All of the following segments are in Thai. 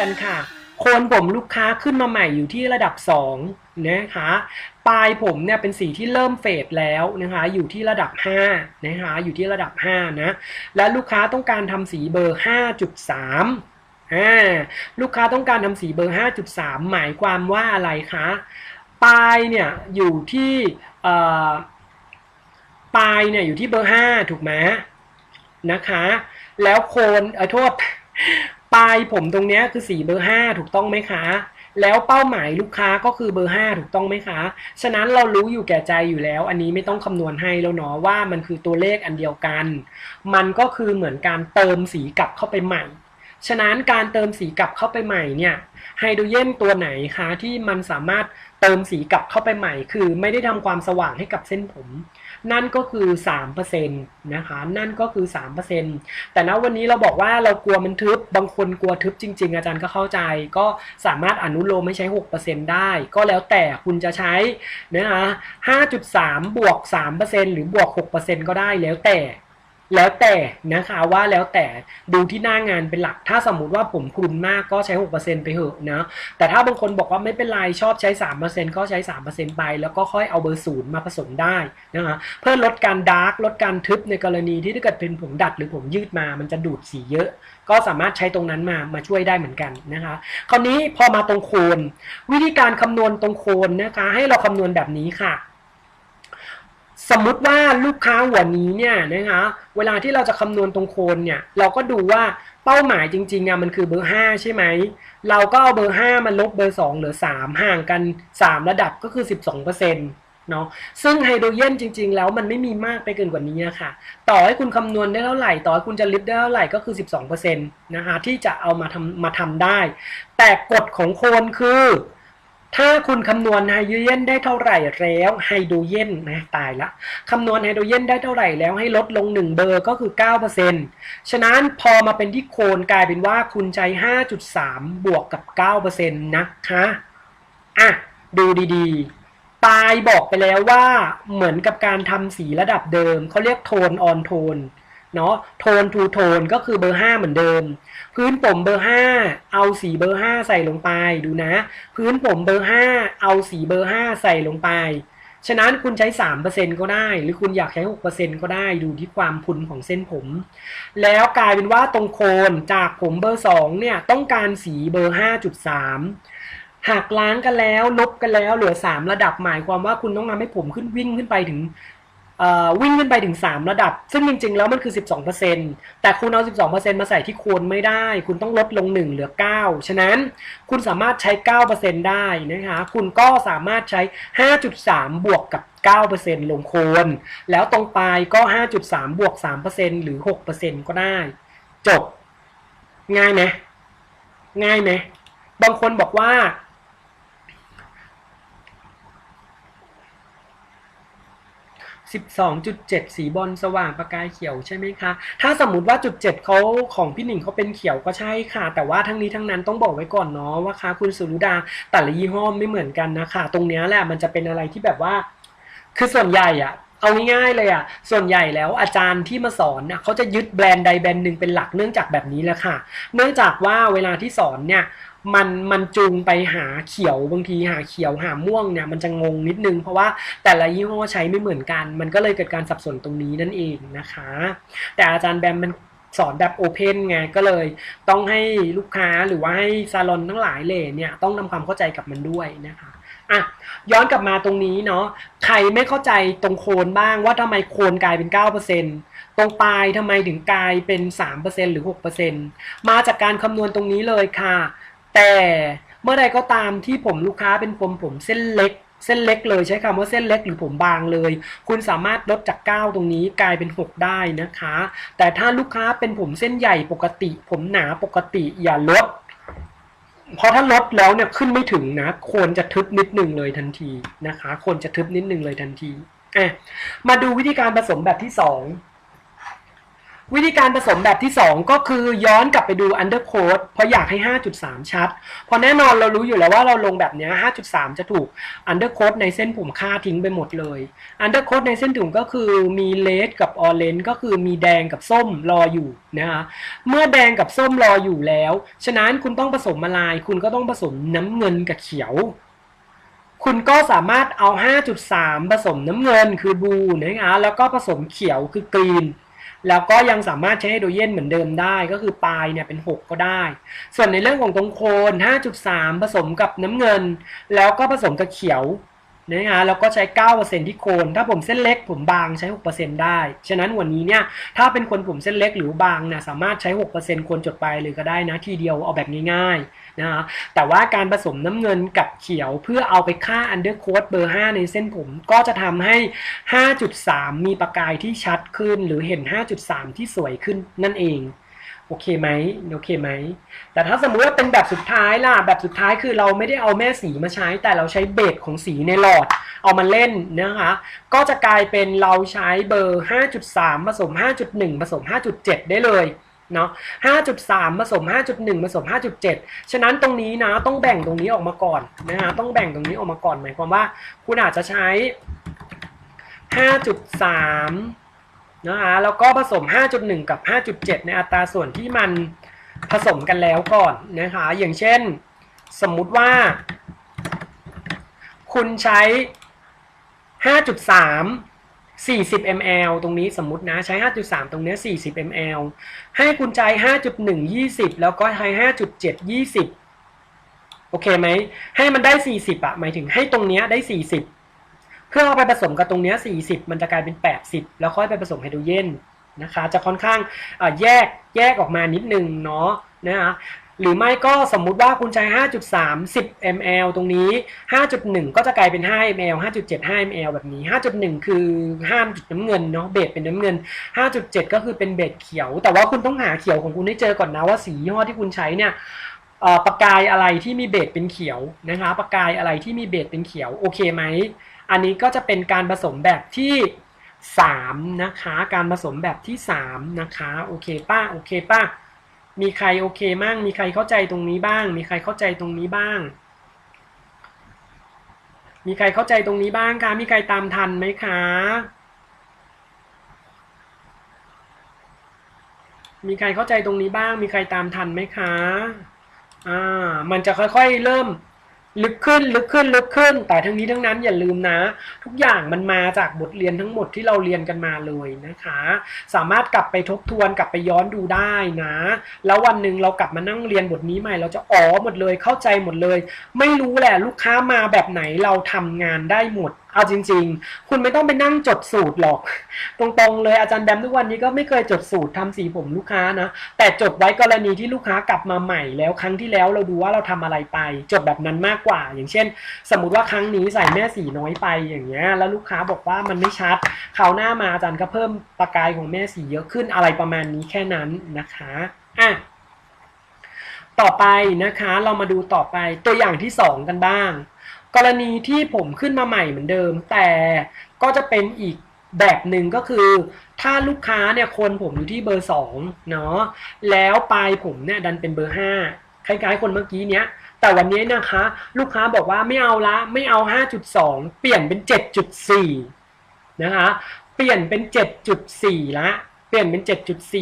กันค่ะ โคนผมลูกค้าขึ้นมาใหม่อยู่ที่ระดับ2นะคะปลายผมเนี่ยเป็นสีที่เริ่มเฟดแล้วนะคะอยู่ที่ระดับ5นะคะอยู่ที่ระดับ5นะและลูกค้าต้องการทำสีเบอร์ 5.3อ่าลูกค้าต้องการทำสีเบอร์ 5.3 หมายความว่าอะไรคะ ปลายเนี่ยอยู่ที่ปลายเนี่ยอยู่ที่เบอร์ 5 ถูกไหมนะคะ แล้วโคนเออโทษ ปลายผมตรงนี้คือสีเบอร์5ถูกต้องไหมคะ แล้วเป้าหมายลูกค้าก็คือเบอร์5ถูกต้องไหมคะ ฉะนั้นเรารู้อยู่แก่ใจอยู่แล้ว อันนี้ไม่ต้องคำนวณให้แล้วเนาะว่ามันคือตัวเลขอันเดียวกัน มันก็คือเหมือนการเติมสีกลับเข้าไปใหม่ ฉะนั้นการเติมสีกลับเข้าไปใหม่เนี่ยไฮโดรเจนตัวไหนคะที่มันสามารถเติมสีกลับเข้าไปใหม่ คือไม่ได้ทำความสว่างให้กับเส้นผม นั่นก็คือ3%นะคะนั่นก็คือ 3%แต่ณวันนี้เราบอกว่าเรากลัวมันทึบบางคนกลัวทึบจริง ๆ อาจารย์ก็เข้าใจ ก็สามารถอนุโลมไม่ใช้ 6%ได้ ก็แล้วแต่คุณจะใช้นะคะ5.3 บวก 3%หรือบวก 6%ก็ได้แล้วแต่ แล้วแต่นะคะว่าแล้วแต่ดูที่หน้างานเป็นหลัก ถ้าสมมุติว่าผมคลุนมากก็ใช้ 6%ไปเถอะนะ แต่ถ้าบางคนบอกว่าไม่เป็นไรชอบใช้ 3%ก็ใช้ 3%ไป แล้วก็ค่อยเอาเบอร์ศูนย์มาผสมได้นะคะเพื่อลดการดาร์กลดการทึบในกรณีที่ถ้าเกิดเป็นผมดัดหรือผมยืดมา มันจะดูดสีเยอะ ก็สามารถใช้ตรงนั้นมามาช่วยได้เหมือนกันนะคะ คราวนี้พอมาตรงโคน วิธีการคำนวณตรงโคนนะคะ ให้เราคำนวณแบบนี้ค่ะ สมมุติว่าลูกค้าหัวนี้เนี่ยนะคะเวลาที่เราจะคำนวณตรงโคนเนี่ยเราก็ดูว่าเป้าหมายจริงๆอะมันคือเบอร์ 5 ใช่ไหม เราก็เอาเบอร์ 5 มาลบเบอร์ 2 เหลือ 3 ห่างกัน 3 ระดับก็คือ 12%เนาะซึ่งไฮโดรเจนจริง ๆ แล้วมันไม่มีมากไปเกินกว่านี้ค่ะ ต่อให้คุณคำนวณได้เท่าไหร่ ต่อให้คุณจะลิฟได้เท่าไหร่ก็คือ 12%นะคะที่จะเอามาทำมาทำได้ แต่กฎของโคนคือ ถ้าคุณคำนวณไฮโดรเจนได้เท่าไหร่แล้วไฮโดรเจนนะตายละคำนวณไฮโดรเจนได้เท่าไหร่แล้วให้ลดลง 1 เบอร์ก็คือ 9%ฉะนั้นพอมาเป็นที่โคนกลายเป็นว่าคุณใช้5.3 บวกกับ 9%นะคะอะดูดีๆ ปลายบอกไปแล้วว่าเหมือนกับการทำสีระดับเดิม เขาเรียกโทนออนโทน เนาะโทนทูโทนก็คือเบอร์ 5 เหมือนเดิม พื้นผมเบอร์ 5 เอาสีเบอร์ 5 ใส่ลงไปดูนะ พื้นผมเบอร์ 5 เอาสีเบอร์ 5 ใส่ลงไป ฉะนั้นคุณใช้ 3%ก็ได้ หรือคุณอยากใช้ 6%ก็ได้ดูที่ความพุนของเส้นผม แล้วกลายเป็นว่าตรงโคนจากผมเบอร์ 2 เนี่ยต้องการสีเบอร์ 5.3 หากล้างกันแล้วลบกันแล้วเหลือ 3 ระดับหมายความว่าคุณต้องทำให้ผมขึ้นวิ่งขึ้นไปถึง วิ่งขึ้นไปถึง 3 ระดับ ซึ่งจริง ๆ แล้วมันคือ 12%แต่คุณเอา 12%มาใส่ที่โคนไม่ได้ คุณต้องลดลง 1 เหลือ 9 ฉะนั้นคุณสามารถใช้ 9%ได้นะคะ คุณก็สามารถใช้ 5.3 บวกกับ 9%ลงโคนแล้วตรงปลายก็ 5.3 บวก 3%หรือ 6%ก็ได้ จบ ง่ายไหมง่ายไหมบางคนบอกว่า 12.7 สีบอลสว่างประกายเขียวใช่ไหมคะ ถ้าสมมติว่าจุด7เขาของพี่หนิงเขาเป็นเขียวก็ใช่ค่ะ แต่ว่าทั้งนี้ทั้งนั้นต้องบอกไว้ก่อนเนาะว่าคะคุณสุรุดาแต่ละยี่ห้อไม่เหมือนกันนะคะ ตรงนี้แหละมันจะเป็นอะไรที่แบบว่า คือส่วนใหญ่อะเอาง่ายๆเลยอะส่วนใหญ่แล้วอาจารย์ที่มาสอนเนี่ยเขาจะยึดแบรนด์ใดแบรนด์หนึ่งเป็นหลักเนื่องจากแบบนี้แหละค่ะ เนื่องจากว่าเวลาที่สอนเนี่ย มันมันจูงไปหาเขียวบางทีหาเขียวหาม่วงเนี่ยมันจะงงนิดนึง เพราะว่าแต่ละยี่ห้อใช้ไม่เหมือนกัน มันก็เลยเกิดการสับสนตรงนี้นั่นเองนะคะ แต่อาจารย์แบมมันสอนแบบโอเพนไงก็เลยต้องให้ลูกค้าหรือว่าให้ซาลอนทั้งหลายเลยเนี่ยต้องทำความเข้าใจกับมันด้วยนะคะอะย้อนกลับมาตรงนี้เนาะใครไม่เข้าใจตรงโคนบ้างว่าทำไมโคนกลายเป็น 9%ตรงปลายทำไมถึงกลายเป็น 3%หรือ 6%มาจากการคำนวณตรงนี้เลยค่ะ แต่เมื่อใดก็ตามที่ผมลูกค้าเป็นผมผมเส้นเล็ก เส้นเล็กเลยใช้คำว่าเส้นเล็กหรือผมบางเลย คุณสามารถลดจาก 9 ตรงนี้กลายเป็น 6 ได้นะคะ แต่ถ้าลูกค้าเป็นผมเส้นใหญ่ปกติ ผมหนาปกติอย่าลด เพราะถ้าลดแล้วเนี่ยขึ้นไม่ถึงนะควรจะทึบนิดหนึ่งเลยทันทีนะคะควรจะทึบนิดหนึ่งเลยทันทีอะมาดูวิธีการผสมแบบที่สอง วิธีการผสมแบบที่สองก็คือย้อนกลับไปดู undercoat เพราะอยากให้ 5.3 ชัด เพราะแน่นอนเรารู้อยู่แล้วว่าเราลงแบบนี้ 5.3 จะถูก undercoat ในเส้นผมค่าทิ้งไปหมดเลย undercoat ในเส้นถุงก็คือมีเลดกับออเรนก็คือมีแดงกับส้มรออยู่นะคะเมื่อแดงกับส้มรออยู่แล้ว ฉะนั้นคุณต้องผสมอะไรคุณก็ต้องผสมน้ำเงินกับเขียวคุณก็สามารถเอา 5.3 ผสมน้ำเงินคือบูนะคะแล้วก็ผสมเขียวคือกรีน แล้วก็ยังสามารถใช้ไฮโดรเจนเหมือนเดิมได้ก็คือปลายเนี่ยเป็น 6 ก็ได้ ส่วนในเรื่องของตรงโคน 5.3 ผสมกับน้ำเงิน แล้วก็ผสมกับเขียว นะคะแล้วก็ใช้ 9%ที่โคน ถ้าผมเส้นเล็กผมบางใช้ 6%ได้ ฉะนั้นวันนี้เนี่ยถ้าเป็นคนผมเส้นเล็กหรือบางนี่ยสามารถใช้6%ควรจดไปเลยก็ได้นะทีเดียวเอาแบบง่ายๆนะคะแต่ว่าการผสมน้ำเงินกับเขียวเพื่อเอาไปค่า undercoat เบอร์ 5 ในเส้นผมก็จะทำให้ 5.3 มีประกายที่ชัดขึ้น หรือเห็น 5.3 ที่สวยขึ้นนั่นเอง โอเคไหมโอเคไหม แต่ถ้าสมมุติว่าเป็นแบบสุดท้ายล่ะ แบบสุดท้ายคือเราไม่ได้เอาแม่สีมาใช้ แต่เราใช้เบสของสีในหลอด เอามาเล่นนะคะ ก็จะกลายเป็นเราใช้เบอร์ 5.3 ผสม 5.1 ผสม 5.7 ได้เลยเนาะ5.3 ผสม 5.1 ผสม 5.7 ฉะนั้นตรงนี้นะต้องแบ่งตรงนี้ออกมาก่อนนะฮะ ต้องแบ่งตรงนี้ออกมาก่อนหมายความว่า คุณอาจจะใช้ 5.3 นะคะแล้วก็ผสม 5.1 กับ 5.7 ในอัตราส่วนที่มันผสมกันแล้วก่อนนะคะอย่างเช่นสมมุติว่า คุณใช้ 5.3 40 ml ตรงนี้สมมตินะใช้ 5.3 ตรงเนี้ย40 ml ให้คุณใช้ 5.1 20 แล้วก็ใช้ 5.7 20 โอเคไหม ให้มันได้ 40อะหมายถึงให้ตรงเนี้ยได้ 40 เพื่อเอาไปผสมกับตรงนี้ 40 มันจะกลายเป็น 80 แล้วค่อยไปผสมไฮโดรเจนนะคะ จะค่อนข้างแยกแยกออกมานิดนึงเนาะนะคะหรือไม่ก็สมมุติว่าคุณใช้ 5.3 10 ml ตรงนี้ 5.1 ก็จะกลายเป็น 5 ml 5.7 5 ml แบบนี้ 5.1 คือห้ามจุดน้ำเงินเนาะ เบสเป็นน้ำเงิน 5.7 ก็คือเป็นเบสเขียว แต่ว่าคุณต้องหาเขียวของคุณให้เจอก่อนนะว่าสียี่ห้อที่คุณใช้เนี่ยประกายอะไรที่มีเบสเป็นเขียวนะคะประกายอะไรที่มีเบสเป็นเขียวโอเคไหม อันนี้ก็จะเป็นการผสมแบบที่ 3 นะคะ การผสมแบบที่ 3 นะคะ โอเคป้าโอเคป้ามีใครโอเคมั่งมีใครเข้าใจตรงนี้บ้าง มีใครเข้าใจตรงนี้บ้าง มีใครเข้าใจตรงนี้บ้างคะ มีใครตามทันไหมคะ มีใครเข้าใจตรงนี้บ้าง มีใครตามทันไหมคะ อ่า มันจะค่อยๆเริ่ม ลึกขึ้นลึกขึ้นลึกขึ้น แต่ทั้งนี้ทั้งนั้นอย่าลืมนะ ทุกอย่างมันมาจากบทเรียนทั้งหมดที่เราเรียนกันมาเลยนะคะ สามารถกลับไปทบทวนกลับไปย้อนดูได้นะ แล้ววันหนึ่งเรากลับมานั่งเรียนบทนี้ใหม่ เราจะอ๋อหมดเลยเข้าใจหมดเลย ไม่รู้แหละลูกค้ามาแบบไหนเราทำงานได้หมด เอาจริง ๆ คุณไม่ต้องไปนั่งจดสูตรหรอก ตรงๆเลยอาจารย์แบมทุกวันนี้ก็ไม่เคยจดสูตรทำสีผมลูกค้านะ แต่จดไว้กรณีที่ลูกค้ากลับมาใหม่แล้วครั้งที่แล้วเราดูว่าเราทำอะไรไป จดแบบนั้นมากกว่า อย่างเช่น สมมติว่าครั้งนี้ใส่แม่สีน้อยไปอย่างเงี้ย แล้วลูกค้าบอกว่ามันไม่ชัดคราวหน้ามาอาจารย์ก็เพิ่มประกายของแม่สีเยอะขึ้นอะไรประมาณนี้แค่นั้นนะคะอะต่อไปนะคะเรามาดูต่อไปตัวอย่างที่สองกันบ้าง กรณีที่ผมขึ้นมาใหม่เหมือนเดิม แต่ก็จะเป็นอีกแบบหนึ่งก็คือ ถ้าลูกค้าเนี่ยคนผมอยู่ที่เบอร์สองเนาะแล้วปลายผมเนี่ยดันเป็นเบอร์ห้าคล้ายๆ คนเมื่อกี้เนี้ย แต่วันนี้นะคะ ลูกค้าบอกว่าไม่เอาละไม่เอา 5.2 เปลี่ยนเป็น 7.4 นะคะ เปลี่ยนเป็น 7.4 ละ เปลี่ยนเป็น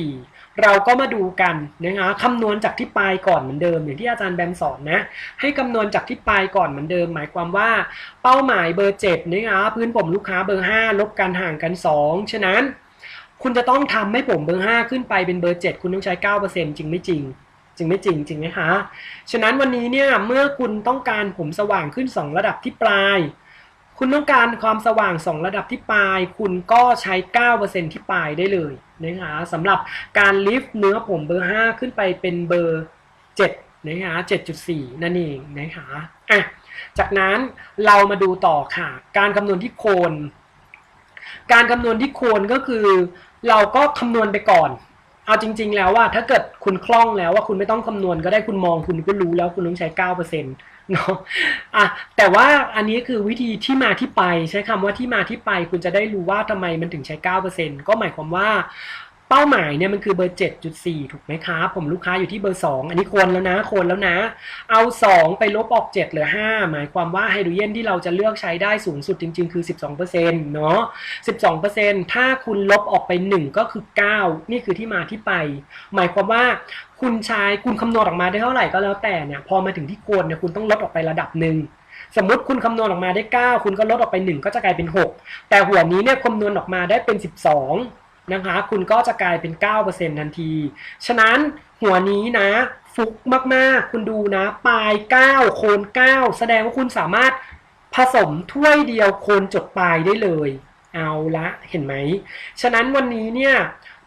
7.4 เราก็มาดูกันนะคะคำนวณจากที่ปลายก่อนเหมือนเดิม อย่างที่อาจารย์แบมสอนนะให้คำนวณจากที่ปลายก่อนเหมือนเดิม หมายความว่าเป้าหมายเบอร์7นะคะพื้นผมลูกค้าเบอร์ 5 ลบกันห่างกัน 2 ฉะนั้น คุณจะต้องทำให้ผมเบอร์ 5 ขึ้นไปเป็นเบอร์ 7 คุณต้องใช้ 9%จริงไม่จริงจริงไม่จริงจริงไหมคะ ฉะนั้นวันนี้เนี่ยเมื่อคุณต้องการผมสว่างขึ้น 2 ระดับที่ปลาย คุณต้องการความสว่าง 2 ระดับที่ปลาย คุณก็ใช้ 9%ที่ปลายได้เลยนะคะสำหรับการลิฟต์เนื้อผมเบอร์ 5 ขึ้นไปเป็นเบอร์ 7 นะคะ7.4 นั่นเองนะคะอะจากนั้นเรามาดูต่อค่ะ การคำนวณที่โคน การคำนวณที่โคนก็คือ เราก็คำนวณไปก่อน เอาจริง ๆ แล้วว่าถ้าเกิดคุณคล่องแล้วว่าคุณไม่ต้องคำนวณก็ได้คุณมองคุณก็รู้แล้วคุณต้องใช้เก้าเปอร์เซ็นต์เนาะอะแต่ว่าอันนี้คือวิธีที่มาที่ไปใช้คำว่าที่มาที่ไปคุณจะได้รู้ว่าทำไมมันถึงใช้เก้าเปอร์เซ็นต์ก็หมายความว่า เป้าหมายเนี่ยมันคือเบอร์ 7.4 ถูกไหมครับผมลูกค้าอยู่ที่เบอร์ 2 อันนี้ควรแล้วนะควรแล้วนะ เอา 2 ไปลบออก 7 เหลือ 5 หมายความว่าไฮโดรเจนที่เราจะเลือกใช้ได้สูงสุดจริง ๆ คือ 12%เนาะ12%ถ้าคุณลบออกไป 1 ก็คือ 9 นี่คือที่มาที่ไป หมายความว่าคุณใช้คุณคำนวณออกมาได้เท่าไหร่ก็แล้วแต่เนี่ยพอมาถึงที่โคนเนี่ยคุณต้องลดออกไประดับหนึ่งสมมติคุณคำนวณออกมาได้ 9 คุณก็ลดออกไป 1 ก็จะกลายเป็น 6 แต่หัวนี้เนี่ยคำนวณออกมาได้เป็น 12 นะคะ คุณก็จะกลายเป็น 9%ทันที ฉะนั้นหัวนี้นะฟุกมากๆ คุณดูนะ ปลาย 9 โคน 9 แสดงว่าคุณสามารถผสมถ้วยเดียวโคนจดปลายได้เลย เอาละเห็นไหม ฉะนั้นวันนี้เนี่ย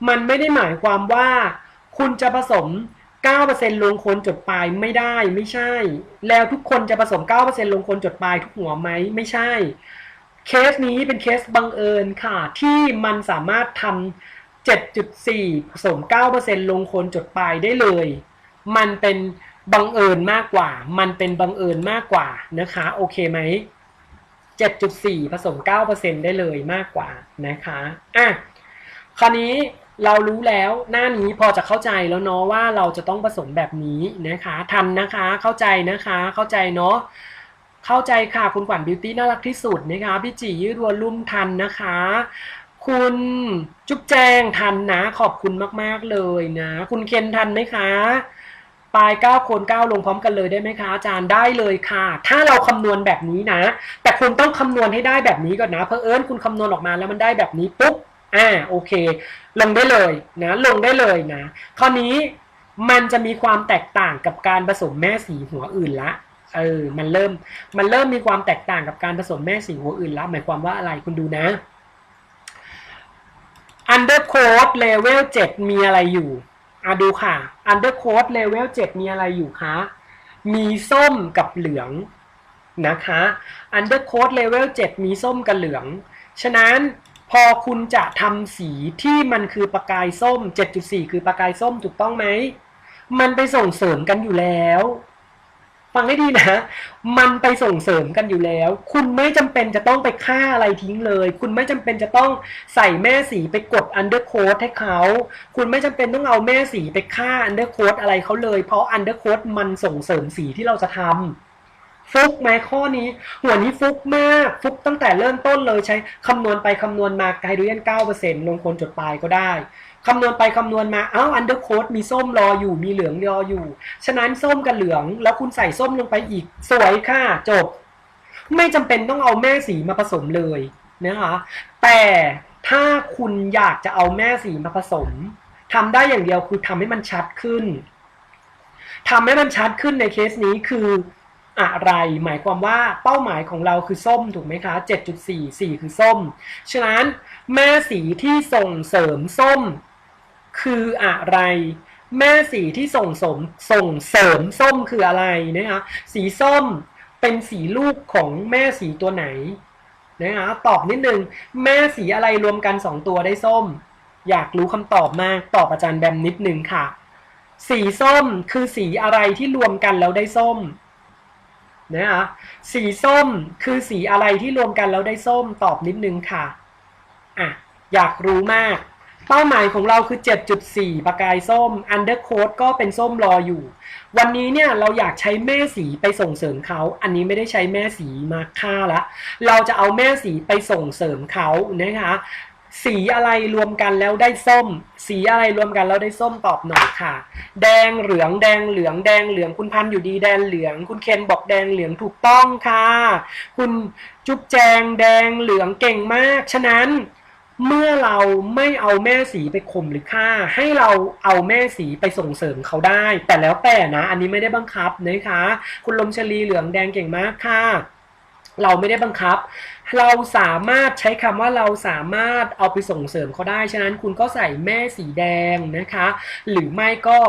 มันไม่ได้หมายความว่าคุณจะผสม 9%ลงโคนจดปลายไม่ได้ไม่ใช่ แล้วทุกคนจะผสม 9%ลงโคนจดปลายทุกหัวไหมไม่ใช่ เคสนี้เป็นเคสบังเอิญค่ะ ที่มันสามารถทำ7.4ผสม9%ลงโคนจดปลายได้เลย มันเป็นบังเอิญมากกว่า มันเป็นบังเอิญมากกว่านะคะ โอเคไหม 7.4 ผสม 9%ได้เลยมากกว่านะคะ อะ คราวนี้เรารู้แล้วหน้านี้พอจะเข้าใจแล้วเนาะว่าเราจะต้องผสมแบบนี้นะคะ ทันนะคะ เข้าใจนะคะ เข้าใจเนาะ เข้าใจค่ะ คุณขวัญบิวตี้น่ารักที่สุดนะคะพี่จียืดรัวลุ่มทันนะคะ คุณจุ๊บแจงทันนะ ขอบคุณมาก ๆ เลยนะ คุณเคนทันไหมคะปลาย9โคน9ลงพร้อมกันเลยได้ไหมคะอาจารย์ได้เลยค่ะ ถ้าเราคำนวณแบบนี้นะ แต่คุณต้องคำนวณให้ได้แบบนี้ก่อนนะเพอเอิญคุณคำนวณออกมาแล้วมันได้แบบนี้ปุ๊บอ่าโอเค ลงได้เลยนะ ลงได้เลยนะ คราวนี้มันจะมีความแตกต่างกับการผสมแม่สีหัวอื่นละ เออมันเริ่มมันเริ่มมีความแตกต่างกับการผสมแม่สีหัวอื่นแล้ว หมายความว่าอะไรคุณดูนะ undercoat level 7 มีอะไรอยู่อะดูค่ะ undercoat level 7 มีอะไรอยู่คะมีส้มกับเหลืองนะคะ undercoat level 7 มีส้มกับเหลือง ฉะนั้นพอคุณจะทำสีที่มันคือประกายส้ม 7.4 คือประกายส้มถูกต้องไหม มันไปส่งเสริมกันอยู่แล้ว ฟังให้ดีนะ มันไปส่งเสริมกันอยู่แล้ว คุณไม่จำเป็นจะต้องไปฆ่าอะไรทิ้งเลย คุณไม่จำเป็นจะต้องใส่แม่สีไปกดอันเดอร์โค้ดให้เขา คุณไม่จำเป็นต้องเอาแม่สีไปฆ่าอันเดอร์โค้ดอะไรเขาเลย เพราะอันเดอร์โค้ดมันส่งเสริมสีที่เราจะทำฟุกไหมข้อนี้ หัวนี้ฟุกมาก ฟุกตั้งแต่เริ่มต้นเลยใช้คำนวณไปคำนวณมาไฮโดรเจน9%ลงคนจดปลายก็ได้ คำนวณไปคำนวณมา เอ้าอันเดอร์โค้ดมีส้มรออยู่มีเหลืองรออยู่ ฉะนั้นส้มกับเหลือง แล้วคุณใส่ส้มลงไปอีก สวยค่ะจบ ไม่จำเป็นต้องเอาแม่สีมาผสมเลยนะคะแต่ถ้าคุณอยากจะเอาแม่สีมาผสมทำได้อย่างเดียวคือทำให้มันชัดขึ้นทำให้มันชัดขึ้นในเคสนี้คืออะไร หมายความว่าเป้าหมายของเราคือส้มถูกไหมคะ 7.4 4 คือส้ม ฉะนั้นแม่สีที่ส่งเสริมส้ม คืออะไร แม่สีที่ส่งสมส่งเสริมส้มคืออะไรนะคะสีส้มเป็นสีลูกของแม่สีตัวไหนนะคะตอบนิดนึงแม่สีอะไรรวมกันสองตัวได้ส้ม อยากรู้คำตอบมากตอบอาจารย์แบมนิดนึงค่ะ สีส้มคือสีอะไรที่รวมกันแล้วได้ส้มนะคะสีส้มคือสีอะไรที่รวมกันแล้วได้ส้มตอบนิดนึงค่ะอะอยากรู้มาก เป้าหมายของเราคือ 7.4 ประกายส้ม undercoat ก็เป็นส้มรออยู่ วันนี้เนี่ยเราอยากใช้แม่สีไปส่งเสริมเขา อันนี้ไม่ได้ใช้แม่สีมาฆ่าละ เราจะเอาแม่สีไปส่งเสริมเขานะคะ สีอะไรรวมกันแล้วได้ส้ม สีอะไรรวมกันแล้วได้ส้มตอบหน่อยค่ะ แดงเหลืองแดงเหลืองแดงเหลืองคุณพันอยู่ดีแดงเหลือง คุณเคนบอกแดงเหลืองถูกต้องค่ะ คุณจุ๊บแจงแดงเหลืองเก่งมาก ฉะนั้น เมื่อเราไม่เอาแม่สีไปข่มหรือฆ่า ให้เราเอาแม่สีไปส่งเสริมเขาได้ แต่แล้วแต่นะ อันนี้ไม่ได้บังคับนะคะ คุณลมชลีเหลืองแดงเก่งมากค่ะเราไม่ได้บังคับ เราสามารถใช้คำว่าเราสามารถเอาไปส่งเสริมเขาได้ ฉะนั้นคุณก็ใส่แม่สีแดงนะคะ หรือไม่ก็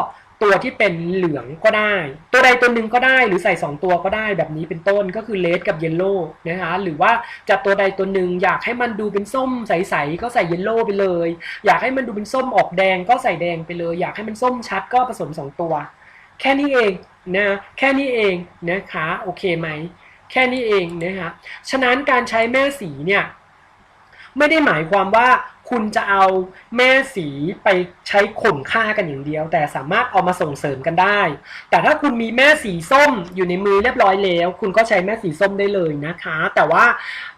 ตัวที่เป็นเหลืองก็ได้ ตัวใดตัวหนึ่งก็ได้หรือใส่ 2 ตัวก็ได้แบบนี้เป็นต้นก็คือเลดกับเยลโล่นะคะหรือว่าจะตัวใดตัวหนึ่งอยากให้มันดูเป็นส้มใสๆก็ใส่เยลโล่ไปเลย อยากให้มันดูเป็นส้มออกแดงก็ใส่แดงไปเลย อยากให้มันส้มชัดก็ผสม 2 ตัว แค่นี้เองนะแค่นี้เองนะคะโอเคไหมแค่นี้เองนะคะฉะนั้นการใช้แม่สีเนี่ยไม่ได้หมายความว่า คุณจะเอาแม่สีไปใช้ข่มค่ากันอย่างเดียว แต่สามารถเอามาส่งเสริมกันได้ แต่ถ้าคุณมีแม่สีส้มอยู่ในมือเรียบร้อยแล้ว คุณก็ใช้แม่สีส้มได้เลยนะคะ แต่ว่า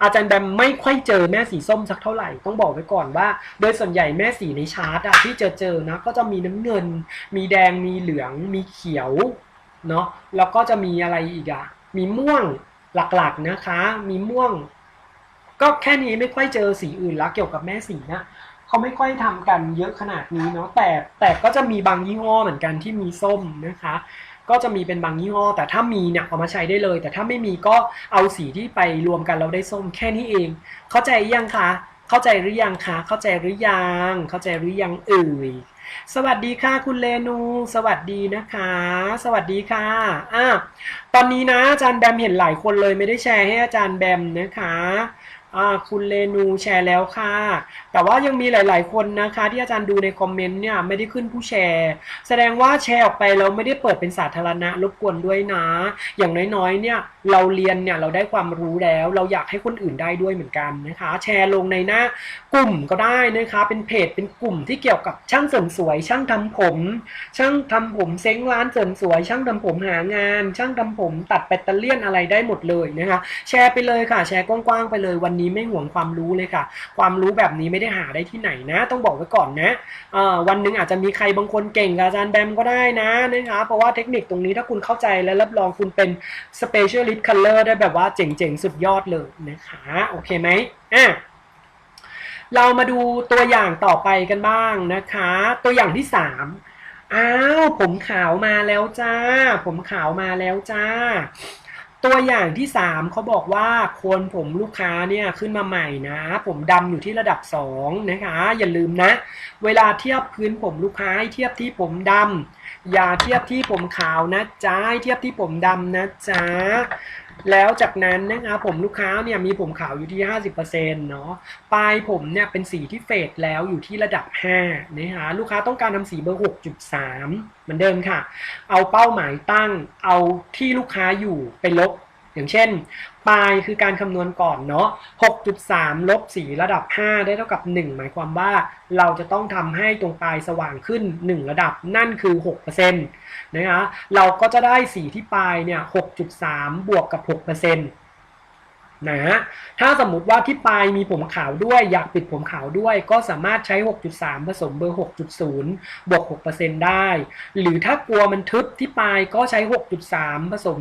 อาจารย์แบมไม่ค่อยเจอแม่สีส้มสักเท่าไหร่ต้องบอกไว้ก่อนว่า โดยส่วนใหญ่แม่สีในชาร์ตอะที่เจอเจอนะก็จะมีน้ำเงิน มีแดงมีเหลืองมีเขียวเนาะแล้วก็จะมีอะไรอีกอะมีม่วงหลักๆนะคะ มีม่วง ก็แค่นี้ไม่ค่อยเจอสีอื่นละเกี่ยวกับแม่สีนะเขาไม่ค่อยทำกันเยอะขนาดนี้เนาะแต่แต่ก็จะมีบางยี่ห้อเหมือนกันที่มีส้มนะคะ ก็จะมีเป็นบางยี่ห้อ แต่ถ้ามีเนี่ยเอามาใช้ได้เลย แต่ถ้าไม่มีก็เอาสีที่ไปรวมกันเราได้ส้มแค่นี้เอง เข้าใจยังคะเข้าใจหรือยังคะเข้าใจหรือยังเข้าใจหรือยังเอ่ยสวัสดีค่ะคุณเลนู สวัสดีนะคะ สวัสดีค่ะอะตอนนี้นะอาจารย์แบมเห็นหลายคนเลยไม่ได้แชร์ให้อาจารย์แบมนะคะ อ่าคุณเลนูแชร์แล้วค่ะ แต่ว่ายังมีหลาย ๆ คนนะคะ ที่อาจารย์ดูในคอมเมนต์เนี่ยไม่ได้ขึ้นผู้แชร์ แสดงว่าแชร์ออกไปแล้วไม่ได้เปิดเป็นสาธารณะรบกวนด้วยนะ อย่างน้อย ๆ เนี่ยเราเรียนเนี่ยเราได้ความรู้แล้ว เราอยากให้คนอื่นได้ด้วยเหมือนกันนะคะ แชร์ลงในหน้ากลุ่มก็ได้นะคะ เป็นเพจเป็นกลุ่มที่เกี่ยวกับช่างเสริมสวย ช่างทำผม ช่างทำผมเซ้งร้านเสริมสวย ช่างทำผมหางาน ช่างทำผม ตัดแบตเตอรี่ยนอะไรได้หมดเลยนะคะ แชร์ไปเลยค่ะ แชร์กว้างๆไปเลยวันนี้ไม่ห่วงความรู้เลยค่ะ ความรู้แบบนี้ไม่ได้หาได้ที่ไหนนะ ต้องบอกไว้ก่อนนะวันหนึ่งอาจจะมีใครบางคนเก่งกับอาจารย์แบมก็ได้นะนะคะเพราะว่าเทคนิคตรงนี้ถ้าคุณเข้าใจและรับรองคุณเป็น specialist color ได้แบบว่าเจ๋งๆ สุดยอดเลยนะคะโอเคไหมอะเรามาดูตัวอย่างต่อไปกันบ้างนะคะ ตัวอย่างที่สามอ้าวผมขาวมาแล้วจ้า ผมขาวมาแล้วจ้า ตัวอย่างที่สามเขาบอกว่าคนผมลูกค้าเนี่ยขึ้นมาใหม่นะ ผมดำอยู่ที่ระดับสองนะคะ อย่าลืมนะ เวลาเทียบพื้นผมลูกค้าให้เทียบที่ผมดำอย่าเทียบที่ผมขาวนะจ๊ะเทียบที่ผมดำนะจ๊ะ แล้วจากนั้นนะคะผมลูกค้าเนี่ยมีผมขาวอยู่ที่ 50%เนาะปลายผมเนี่ยเป็นสีที่เฟดแล้วอยู่ที่ระดับ5นะฮะลูกค้าต้องการทำสีเบอร์ 6.3 เหมือนเดิมค่ะ เอาเป้าหมายตั้งเอาที่ลูกค้าอยู่ไปลบ อย่างเช่น ปลายคือการคำนวณก่อนเนาะ 6.3 ลบสีระดับ 5 ได้เท่ากับ 1 หมายความว่าเราจะต้องทำให้ตรงปลายสว่างขึ้น 1 ระดับนั่นคือ 6%นะคะ เราก็จะได้สีที่ปลายเนี่ย 6.3 บวกกับ 6% นะถ้าสมมติว่าที่ปลายมีผมขาวด้วย อยากปิดผมขาวด้วย ก็สามารถใช้ 6.3 ผสมเบอร์ 6.0 บวก 6%ได้ หรือถ้ากลัวมันทึบที่ปลายก็ใช้ 6.3 ผสม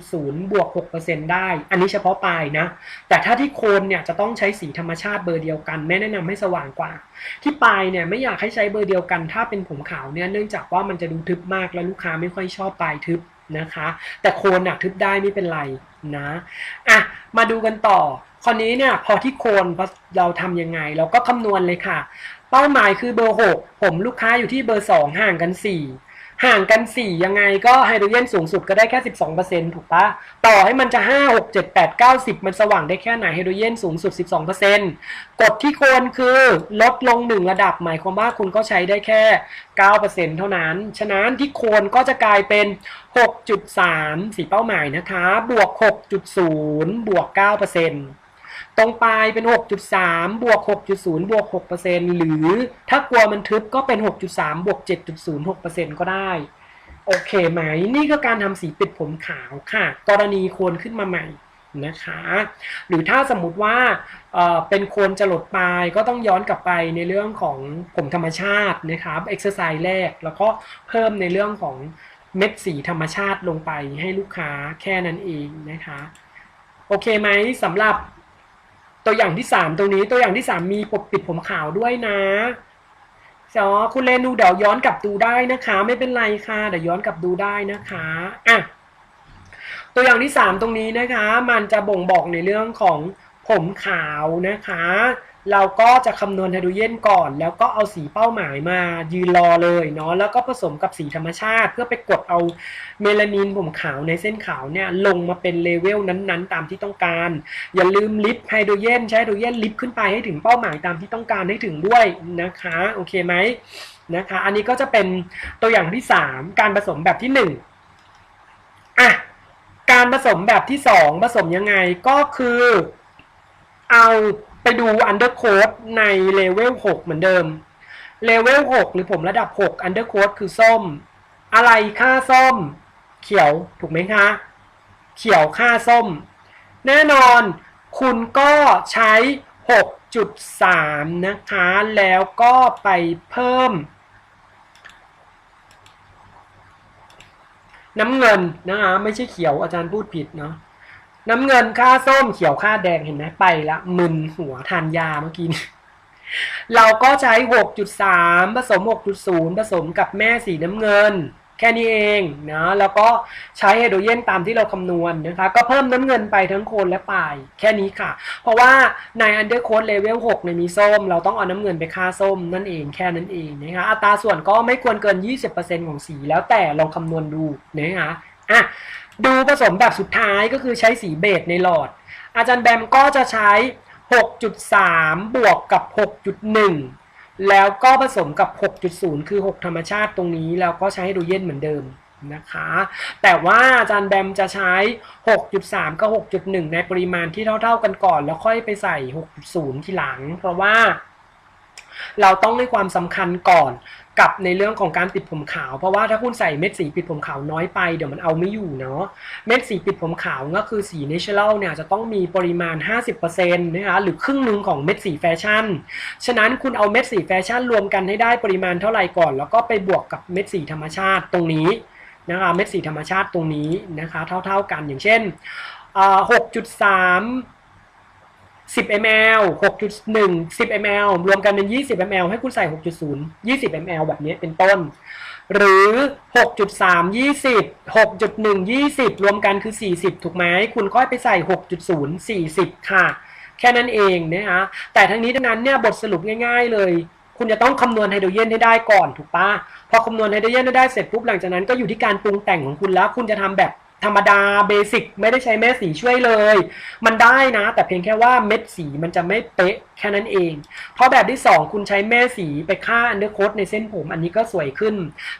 7.0 บวก 6%ได้ อันนี้เฉพาะปลายนะ แต่ถ้าที่โคนเนี่ยจะต้องใช้สีธรรมชาติเบอร์เดียวกัน แม่แนะนำให้สว่างกว่า ที่ปลายเนี่ยไม่อยากให้ใช้เบอร์เดียวกัน ถ้าเป็นผมขาวเนี่ยเนื่องจากว่ามันจะดูทึบมากแล้วลูกค้าไม่ค่อยชอบปลายทึบนะคะ แต่โคนหนักทึบได้ไม่เป็นไร นะอะมาดูกันต่อ คราวนี้เนี่ยพอที่โคนเราทำยังไง เราก็คำนวณเลยค่ะ เป้าหมายคือเบอร์ 6 ผมลูกค้าอยู่ที่เบอร์ 2 ห่างกัน 4 ห่างกัน 4 ยังไงก็ไฮโดรเจนสูงสุดก็ได้แค่ 12%ถูกปะต่อให้มันจะ 5 6 7 8 9 10 มันสว่างได้แค่ไหนไฮโดรเจนสูงสุด 12%กดที่โคนคือลดลง 1 ระดับหมายความว่าคุณก็ใช้ได้แค่ 9%เท่านั้น ฉะนั้นที่โคนก็จะกลายเป็น 6.3 สีเป้าหมายนะคะ บวก 6.0 บวก 9% ตรงปลายเป็น 6.3 บวก 6.0 บวก 6%หรือถ้ากลัวมันทึบก็เป็น 6.3 บวก 7.06%ก็ได้ โอเคไหม นี่ก็การทำสีปิดผมขาวค่ะ กรณีโคนขึ้นมาใหม่นะคะ หรือถ้าสมมุติว่าเเป็นโคนจะหลดปลายก็ต้องย้อนกลับไปในเรื่องของผมธรรมชาตินะครับเอ็กซ์ไซส์แรก แล้วก็เพิ่มในเรื่องของเม็ดสีธรรมชาติลงไปให้ลูกค้าแค่นั้นเองนะคะ โอเคไหมสำหรับ ตัวอย่างที่สามตรงนี้ตัวอย่างที่สามมีปกปิดผมขาวด้วยนะอ๋อคุณเรนูเดี๋ยวย้อนกลับดูได้นะคะ ไม่เป็นไรค่ะเดี๋ยวย้อนกลับดูได้นะคะอะตัวอย่างที่สามตรงนี้นะคะ มันจะบ่งบอกในเรื่องของผมขาวนะคะ เราก็จะคำนวณไฮโดรเจนก่อน แล้วก็เอาสีเป้าหมายมายืนรอเลยเนาะแล้วก็ผสมกับสีธรรมชาติ เพื่อไปกดเอาเมลานินผมขาวในเส้นขาวเนี่ยลงมาเป็นเลเวลนั้นๆ ตามที่ต้องการ อย่าลืมลิฟต์ไฮโดรเจนใช้ไฮโดรเจนลิฟต์ขึ้นไปให้ถึงเป้าหมายตามที่ต้องการให้ถึงด้วยนะคะโอเคไหมนะคะอันนี้ก็จะเป็นตัวอย่างที่ 3 การผสมแบบที่1อะการผสมแบบที่ 2 ผสมยังไงก็คือเอา ไปดู undercoat ในเลเวล6เหมือนเดิมเลเวล6หรือผมระดับ6 undercoat คือส้ม อะไรค่าส้ม เขียวถูกไหมคะ เขียวค่าส้ม แน่นอนคุณก็ใช้ 6.3 นะคะ แล้วก็ไปเพิ่ม น้ำเงินนะคะ ไม่ใช่เขียวอาจารย์พูดผิดเนาะ น้ำเงินค่าส้มเขียวค่าแดงเห็นไหมไปละมึนหัวทานยาเมื่อกี้นี้เราก็ใช้ 6.3 ผสม 6.0 ผสมกับแม่สีน้ำเงิน แค่นี้เองนะแล้วก็ใช้ไฮโดรเจนตามที่เราคำนวณนะคะ ก็เพิ่มน้ำเงินไปทั้งโคนและปลายแค่นี้ค่ะ เพราะว่าใน undercoat level 6ในมีส้ม เราต้องเอาน้ำเงินไปค่าส้มนั่นเองแค่นั้นเองนะคะอัตราส่วนก็ไม่ควรเกิน 20%ของสีแล้วแต่ลองคำนวณดูนะคะอะ ดูผสมแบบสุดท้ายก็คือใช้สีเบจในหลอด อาจารย์แบมก็จะใช้ 6.3 บวกกับ 6.1 แล้วก็ผสมกับ 6.0 คือ 6 ธรรมชาติตรงนี้ แล้วก็ใช้ไฮโดรเจนเหมือนเดิมนะคะ แต่ว่าอาจารย์แบมจะใช้ 6.3 กับ 6.1 ในปริมาณที่เท่า ๆ กันก่อน แล้วค่อยไปใส่ 6.0 ทีหลัง เพราะว่าเราต้องให้ความสำคัญก่อน กับในเรื่องของการปิดผมขาว เพราะว่าถ้าคุณใส่เม็ดสีปิดผมขาวน้อยไปเดี๋ยวมันเอาไม่อยู่เนาะเม็ดสีปิดผมขาวก็คือสี natural เนี่ยจะต้องมีปริมาณ 50%นะคะหรือครึ่งหนึ่งของเม็ดสีแฟชั่น ฉะนั้นคุณเอาเม็ดสีแฟชั่นรวมกันให้ได้ปริมาณเท่าไหร่ก่อน แล้วก็ไปบวกกับเม็ดสีธรรมชาติตรงนี้นะคะเม็ดสีธรรมชาติตรงนี้นะคะเท่าๆกันอย่างเช่นอ่า6.3 10 ml 6.1 10 ml รวมกันเป็น 20 ml ให้คุณใส่ 6.0 20 ml แบบนี้เป็นต้น หรือ 6.3 20 6.1 20 รวมกันคือ 40 ถูกไหมคุณค่อยไปใส่ 6.0 40 ค่ะ แค่นั้นเองนะคะแต่ทั้งนี้ทั้งนั้นเนี่ยบทสรุปง่าย ๆ เลย คุณจะต้องคำนวณไฮโดรเจนให้ได้ก่อนถูกปะพอคำนวณไฮโดรเจนได้เสร็จปุ๊บหลังจากนั้นก็อยู่ที่การปรุงแต่งของคุณแล้ว คุณจะทำแบบ ธรรมดาเบสิกไม่ได้ใช้เม็ดสีช่วยเลย มันได้นะ แต่เพียงแค่ว่าเม็ดสีมันจะไม่เป๊ะแค่นั้นเอง เพราะแบบที่ 2 คุณใช้แม่สีไปฆ่าอันเดอร์โคตในเส้นผมอันนี้ก็สวยขึ้น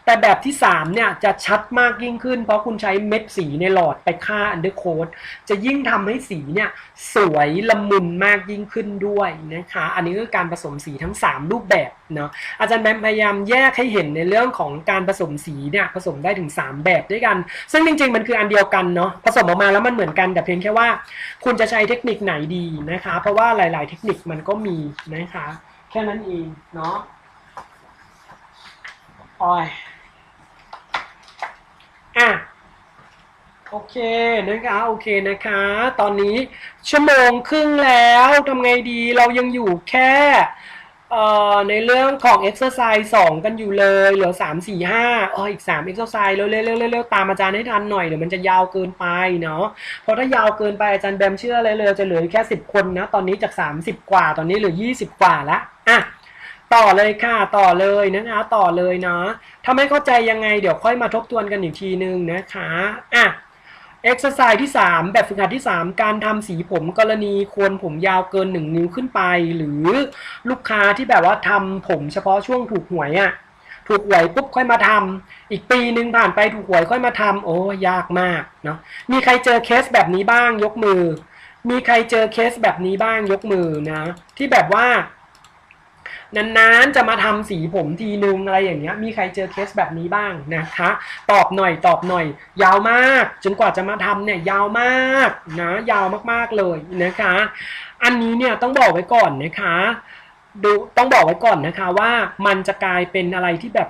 แต่แบบที่3เนี่ยจะชัดมากยิ่งขึ้น เพราะคุณใช้เม็ดสีในหลอดไปฆ่าอันเดอร์โคตจะยิ่งทำให้สีเนี่ยสวยละมุนมากยิ่งขึ้นด้วยนะคะ อันนี้คือการผสมสีทั้ง 3 รูปแบบเนาะอาจารย์แบมพยายามแยกให้เห็นในเรื่องของการผสมสีเนี่ยผสมได้ถึง 3 แบบด้วยกัน ซึ่งจริง ๆ มันคืออันเดียวกันเนาะผสมออกมาแล้วมันเหมือนกันแต่เพียงแค่ว่า คุณจะใช้เทคนิคไหนดีนะคะ เพราะว่าหลาย ๆ เทคนิคมันก็มีนะคะ แค่นั้นเองเนาะอ้อยอะ โอเคนะคะโอเคนะคะ ตอนนี้ชั่วโมงครึ่งแล้วทำไงดีเรายังอยู่แค่ในเรื่องของ exercise 2 กันอยู่เลย เหลือ 3 4 5เอออีก 3 exercise เร็วๆเร็วๆเร็วๆตามอาจารย์ให้ทันหน่อยเดี๋ยวมันจะยาวเกินไปเนาะเพราะถ้ายาวเกินไปอาจารย์แบมเชื่อเลยเลยจะเหลือแค่ 10 คนนะ ตอนนี้จาก 30 กว่า ตอนนี้เหลือ 20 กว่าละอะต่อเลยค่ะต่อเลยนะคะต่อเลยเนาะถ้าไม่เข้าใจยังไงเดี๋ยวค่อยมาทบทวนกันอีกทีนึงนะคะอะ เอ็กซ์ไซส์ที่ 3 แบบฝึกหัดที่ 3 การทำสีผมกรณีควรผมยาวเกิน 1 นิ้วขึ้นไป หรือลูกค้าที่แบบว่าทำผมเฉพาะช่วงถูกหวยอะ่ะถูกหวยปุ๊บค่อยมาทำอีกปีหนึ่งผ่านไปถูกหวยค่อยมาทำโอ้ยากมากเนาะมีใครเจอเคสแบบนี้บ้างยกมือ มีใครเจอเคสแบบนี้บ้างยกมือนะ ที่แบบว่า นานๆจะมาทำสีผมทีนึงอะไรอย่างเงี้ยมีใครเจอเคสแบบนี้บ้างนะคะตอบหน่อยตอบหน่อย ยาวมาก จนกว่าจะมาทำเนี่ยยาวมากนะยาวมากๆเลยนะคะ อันนี้เนี่ยต้องบอกไว้ก่อนนะคะดูต้องบอกไว้ก่อนนะคะว่ามันจะกลายเป็นอะไรที่แบบ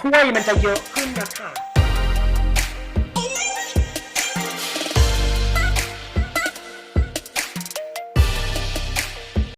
ถ้วยมันจะเยอะขึ้นนะคะ